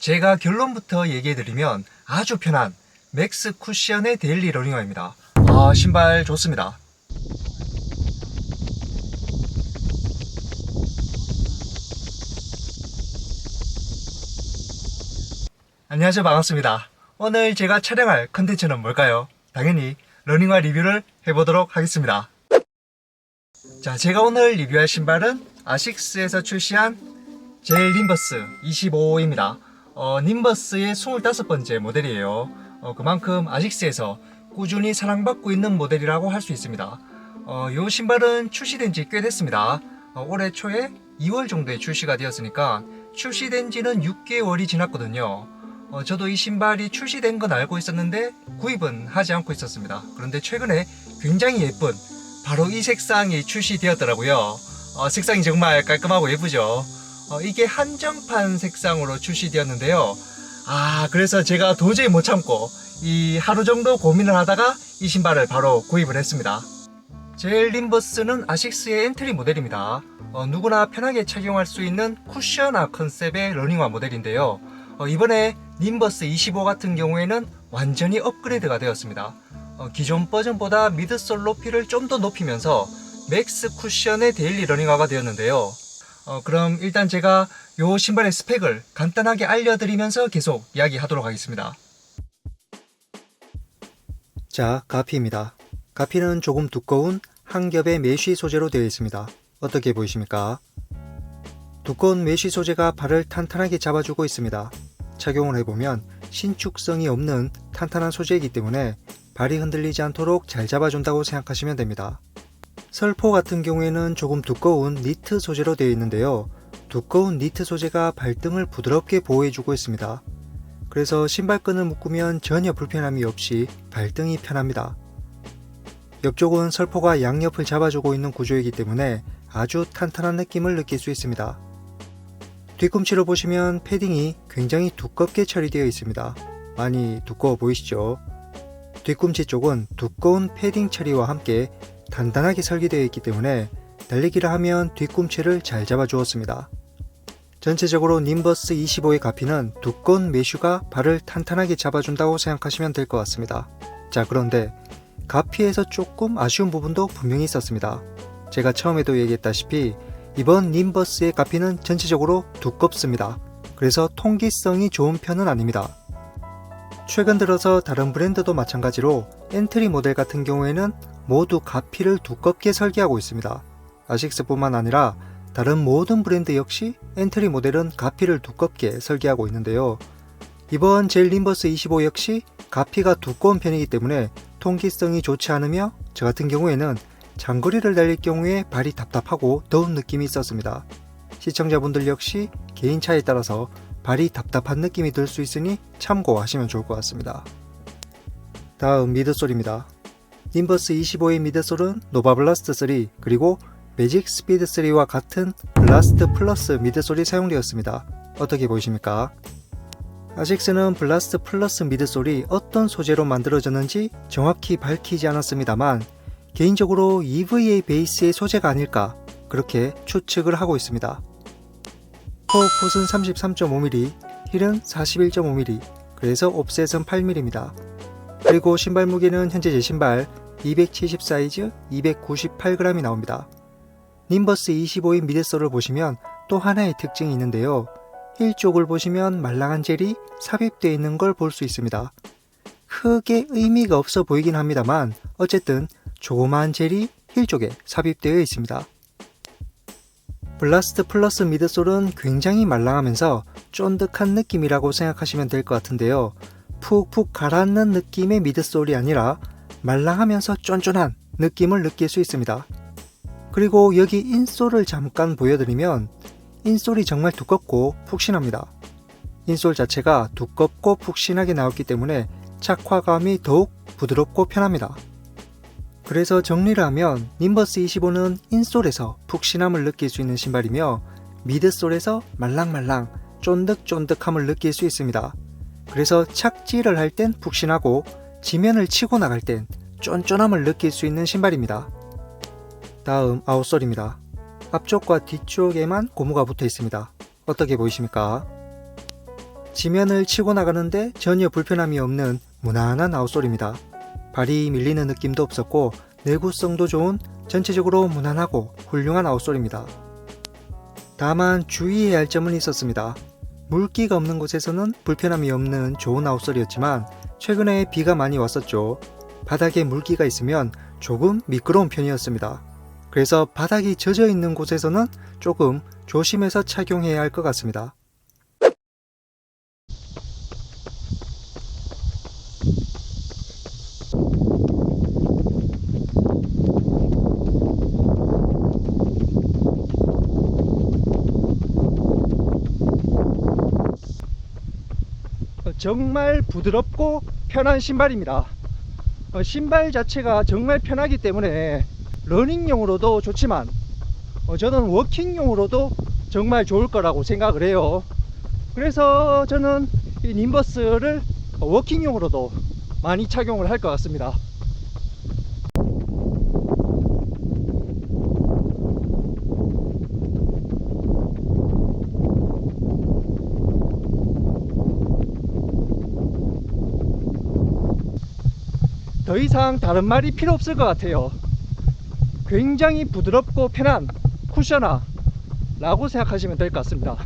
제가 결론부터 얘기해드리면 아주 편한 맥스 쿠션의 데일리 러닝화입니다. 아, 신발 좋습니다. 안녕하세요. 반갑습니다. 오늘 제가 촬영할 컨텐츠는 뭘까요? 당연히 러닝화 리뷰를 해보도록 하겠습니다. 자, 제가 오늘 리뷰할 신발은 아식스에서 출시한 젤 님버스 25입니다. 어, 님버스의 25번째 모델이에요. 어, 그만큼 아식스에서 꾸준히 사랑받고 있는 모델이라고 할 수 있습니다. 어, 이 신발은 출시된 지 꽤 됐습니다. 어, 올해 초에 2월 정도에 출시가 되었으니까 출시된 지는 6개월이 지났거든요. 어, 저도 이 신발이 출시된 건 알고 있었는데 구입은 하지 않고 있었습니다. 그런데 최근에 굉장히 예쁜 바로 이 색상이 출시되었더라고요. 어, 색상이 정말 깔끔하고 예쁘죠. 어, 이게 한정판 색상으로 출시되었는데요. 아, 그래서 제가 도저히 못 참고 이 하루 정도 고민을 하다가 이 신발을 바로 구입을 했습니다. 젤 림버스는 아식스의 엔트리 모델입니다. 어, 누구나 편하게 착용할 수 있는 쿠션화 컨셉의 러닝화 모델인데요. 어, 이번에 님버스 25 같은 경우에는 완전히 업그레이드가 되었습니다. 어, 기존 버전보다 미드솔 높이를 좀 더 높이면서 맥스 쿠션의 데일리 러닝화가 되었는데요. 어, 그럼 일단 제가 요 신발의 스펙을 간단하게 알려드리면서 계속 이야기하도록 하겠습니다. 자, 가피입니다. 가피는 조금 두꺼운 한 겹의 메쉬 소재로 되어 있습니다. 어떻게 보이십니까? 두꺼운 메쉬 소재가 발을 탄탄하게 잡아주고 있습니다. 착용을 해보면 신축성이 없는 탄탄한 소재이기 때문에 발이 흔들리지 않도록 잘 잡아준다고 생각하시면 됩니다. 설포 같은 경우에는 조금 두꺼운 니트 소재로 되어 있는데요. 두꺼운 니트 소재가 발등을 부드럽게 보호해주고 있습니다. 그래서 신발끈을 묶으면 전혀 불편함이 없이 발등이 편합니다. 옆쪽은 설포가 양옆을 잡아주고 있는 구조이기 때문에 아주 탄탄한 느낌을 느낄 수 있습니다. 뒤꿈치를 보시면 패딩이 굉장히 두껍게 처리되어 있습니다. 많이 두꺼워 보이시죠? 뒤꿈치 쪽은 두꺼운 패딩 처리와 함께 단단하게 설계되어 있기 때문에 달리기를 하면 뒤꿈치를 잘 잡아주었습니다. 전체적으로 님버스 25의 가피는 두꺼운 메쉬가 발을 탄탄하게 잡아준다고 생각하시면 될 것 같습니다. 자, 그런데 가피에서 조금 아쉬운 부분도 분명히 있었습니다. 제가 처음에도 얘기했다시피 이번 님버스의 가피는 전체적으로 두껍습니다. 그래서 통기성이 좋은 편은 아닙니다. 최근 들어서 다른 브랜드도 마찬가지로 엔트리 모델 같은 경우에는 모두 가피를 두껍게 설계하고 있습니다. 아식스뿐만 아니라 다른 모든 브랜드 역시 엔트리 모델은 가피를 두껍게 설계하고 있는데요. 이번 젤 림버스 25 역시 가피가 두꺼운 편이기 때문에 통기성이 좋지 않으며 저 같은 경우에는 장거리를 달릴 경우에 발이 답답하고 더운 느낌이 있었습니다. 시청자분들 역시 개인차에 따라서 발이 답답한 느낌이 들 수 있으니 참고하시면 좋을 것 같습니다. 다음 미드솔입니다. 님버스 25의 미드솔은 노바블라스트 3 그리고 매직 스피드 3와 같은 블라스트 플러스 미드솔이 사용되었습니다. 어떻게 보이십니까? 아식스는 블라스트 플러스 미드솔이 어떤 소재로 만들어졌는지 정확히 밝히지 않았습니다만 개인적으로 EVA 베이스의 소재가 아닐까 그렇게 추측을 하고 있습니다. 호흡풋은 33.5mm, 힐은 41.5mm, 그래서 옵셋은 8mm입니다. 그리고 신발 무게는 현재 제 신발 270 사이즈 298g이 나옵니다. 님버스 25인 미드솔을 보시면 또 하나의 특징이 있는데요. 힐 쪽을 보시면 말랑한 젤이 삽입되어 있는 걸 볼 수 있습니다. 크게 의미가 없어 보이긴 합니다만 어쨌든 조그마한 젤이 힐 쪽에 삽입되어 있습니다. 블라스트 플러스 미드솔은 굉장히 말랑하면서 쫀득한 느낌이라고 생각하시면 될 것 같은데요. 푹푹 가라앉는 느낌의 미드솔이 아니라 말랑하면서 쫀쫀한 느낌을 느낄 수 있습니다. 그리고 여기 인솔을 잠깐 보여드리면 인솔이 정말 두껍고 푹신합니다. 인솔 자체가 두껍고 푹신하게 나왔기 때문에 착화감이 더욱 부드럽고 편합니다. 그래서 정리를 하면 님버스 25는 인솔에서 푹신함을 느낄 수 있는 신발이며 미드솔에서 말랑말랑 쫀득쫀득함을 느낄 수 있습니다. 그래서 착지를 할 땐 푹신하고 지면을 치고 나갈 땐 쫀쫀함을 느낄 수 있는 신발입니다. 다음 아웃솔입니다. 앞쪽과 뒤쪽에만 고무가 붙어 있습니다. 어떻게 보이십니까? 지면을 치고 나가는데 전혀 불편함이 없는 무난한 아웃솔입니다. 발이 밀리는 느낌도 없었고 내구성도 좋은 전체적으로 무난하고 훌륭한 아웃솔입니다. 다만 주의해야 할 점은 있었습니다. 물기가 없는 곳에서는 불편함이 없는 좋은 아웃솔이었지만 최근에 비가 많이 왔었죠. 바닥에 물기가 있으면 조금 미끄러운 편이었습니다. 그래서 바닥이 젖어 있는 곳에서는 조금 조심해서 착용해야 할 것 같습니다. 정말 부드럽고 편한 신발입니다. 어, 신발 자체가 정말 편하기 때문에 러닝용으로도 좋지만 어, 저는 워킹용으로도 정말 좋을 거라고 생각을 해요. 그래서 저는 이 님버스를 워킹용으로도 많이 착용을 할 것 같습니다. 더 이상 다른 말이 필요 없을 것 같아요. 굉장히 부드럽고 편한 쿠셔나 라고 생각하시면 될 것 같습니다.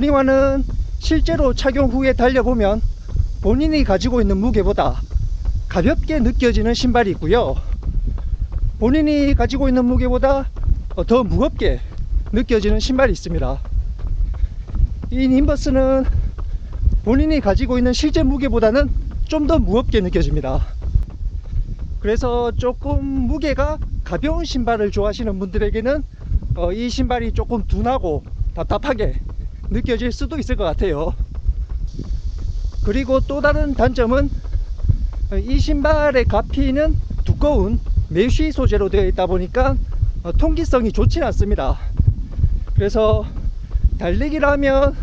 어, 러닝화는 실제로 착용 후에 달려보면 본인이 가지고 있는 무게보다 가볍게 느껴지는 신발이 있고요. 본인이 가지고 있는 무게보다 어, 더 무겁게 느껴지는 신발이 있습니다. 이 님버스는 본인이 가지고 있는 실제 무게보다는 좀 더 무겁게 느껴집니다. 그래서 조금 무게가 가벼운 신발을 좋아하시는 분들에게는 어, 이 신발이 조금 둔하고 답답하게 느껴질 수도 있을 것 같아요. 그리고 또 다른 단점은 어, 이 신발의 가피는 두꺼운 메쉬 소재로 되어 있다 보니까 어, 통기성이 좋지는 않습니다. 그래서 달리기를 하면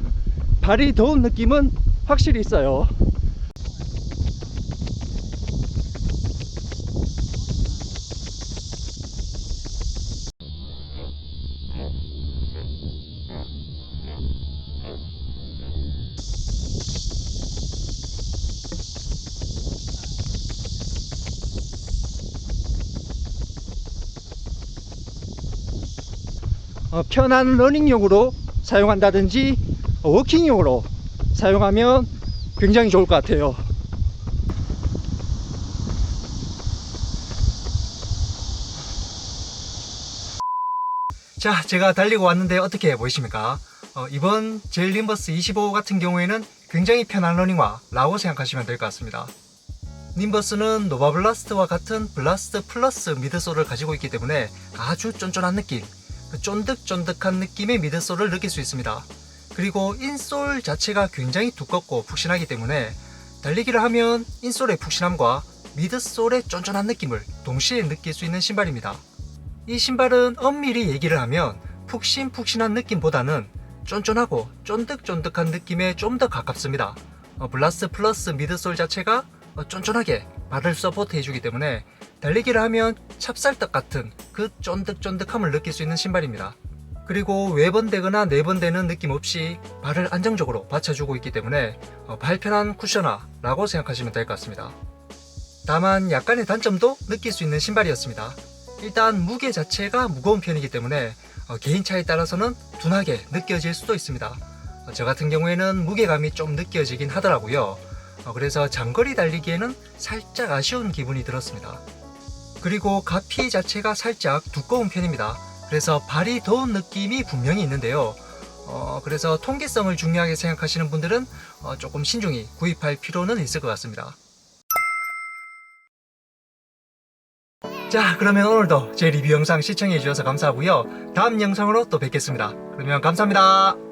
발이 더운 느낌은 확실히 있어요. 편한 러닝용으로 사용한다든지 어, 워킹용으로 사용하면 굉장히 좋을 것 같아요. 자, 제가 달리고 왔는데 어떻게 보이십니까? 어, 이번 제일 림버스 25 같은 경우에는 굉장히 편한 러닝화 라고 생각하시면 될 것 같습니다. 님버스는 노바블라스트와 같은 블라스트 플러스 미드솔을 가지고 있기 때문에 아주 쫀쫀한 느낌, 그 쫀득쫀득한 느낌의 미드솔을 느낄 수 있습니다. 그리고 인솔 자체가 굉장히 두껍고 푹신하기 때문에 달리기를 하면 인솔의 푹신함과 미드솔의 쫀쫀한 느낌을 동시에 느낄 수 있는 신발입니다. 이 신발은 엄밀히 얘기를 하면 푹신푹신한 느낌보다는 쫀쫀하고 쫀득쫀득한 느낌에 좀 더 가깝습니다. 어, 블라스트 플러스 미드솔 자체가 어, 쫀쫀하게 발을 서포트 해주기 때문에 달리기를 하면 찹쌀떡 같은 그 쫀득쫀득함을 느낄 수 있는 신발입니다. 그리고 외번되거나 내번되는 느낌 없이 발을 안정적으로 받쳐주고 있기 때문에 어, 발편한 쿠셔너라고 생각하시면 될 것 같습니다. 다만 약간의 단점도 느낄 수 있는 신발이었습니다. 일단 무게 자체가 무거운 편이기 때문에 어, 개인 차에 따라서는 둔하게 느껴질 수도 있습니다. 어, 저 같은 경우에는 무게감이 좀 느껴지긴 하더라고요. 어, 그래서 장거리 달리기에는 살짝 아쉬운 기분이 들었습니다. 그리고 가피 자체가 살짝 두꺼운 편입니다. 그래서 발이 더운 느낌이 분명히 있는데요. 어, 그래서 통기성을 중요하게 생각하시는 분들은 어, 조금 신중히 구입할 필요는 있을 것 같습니다. 자, 그러면 오늘도 제 리뷰 영상 시청해 주셔서 감사하고요. 다음 영상으로 또 뵙겠습니다. 그러면 감사합니다.